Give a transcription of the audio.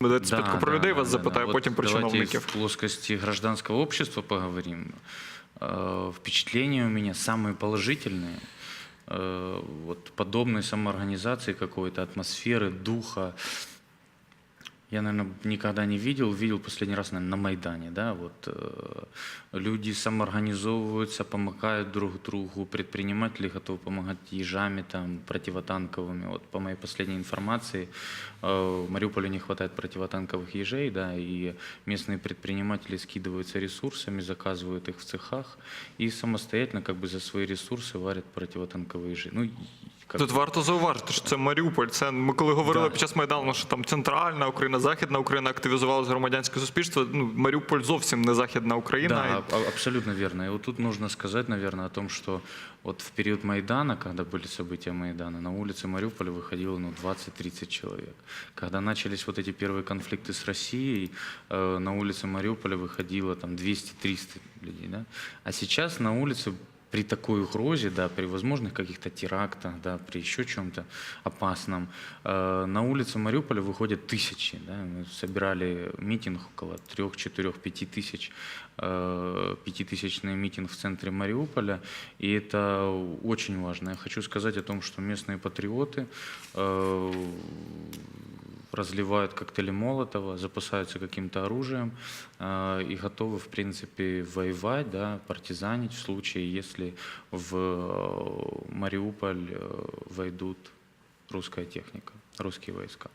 Давайте спочатку про людей вас запитаю, Вот потім про давайте чиновників. в плоскости гражданского общества поговорим. Э, Впечатления у меня самые положительные. Э, Вот подобной самоорганизации какой-то, атмосферы, духа. Я, наверное, никогда не видел. Видел последний раз, наверное, на Майдане. Да? Вот, э, люди самоорганизовываются, помогают друг другу. Предприниматели готовы помогать ежами, там, противотанковыми. Вот, по моей последней информации, э, в Мариуполе не хватает противотанковых ежей, да, и местные предприниматели скидываются ресурсами, заказывают их в цехах и самостоятельно как бы за свои ресурсы варят противотанковые ежи. Ну, и как Тут варто зауважити, що це Маріуполь. Це ми коли говорили Да. під час майдану, що там центральна Україна, західна Україна активізувалося громадянське суспільство. Ну Маріуполь зовсім не західна Україна. Да, І- а- абсолютно верно. И вот тут нужно сказать, наверное, о том, что вот в период Майдана, когда были события Майдана, на улице Мариуполя выходило ну, 20-30 человек. Когда начались вот эти первые конфликты с Россией, э, на улице Мариуполя выходило там 200-300 людей. Да? А сейчас на улице при такой угрозе, да, при возможных каких-то терактах, да, при еще чем-то опасном, э, на улице Мариуполя выходят тысячи. Да, мы собирали митинг около 3, 4, 5 тысяч, э, пятитысячный митинг в центре Мариуполя, и это очень важно. Я хочу сказать о том, что местные патриоты э, разливают коктейли Молотова, запасаются каким-то оружием э, и готовы, в принципе, воевать, да, партизанить в случае, если в э, Мариуполь э, войдут русская техника, русские войска.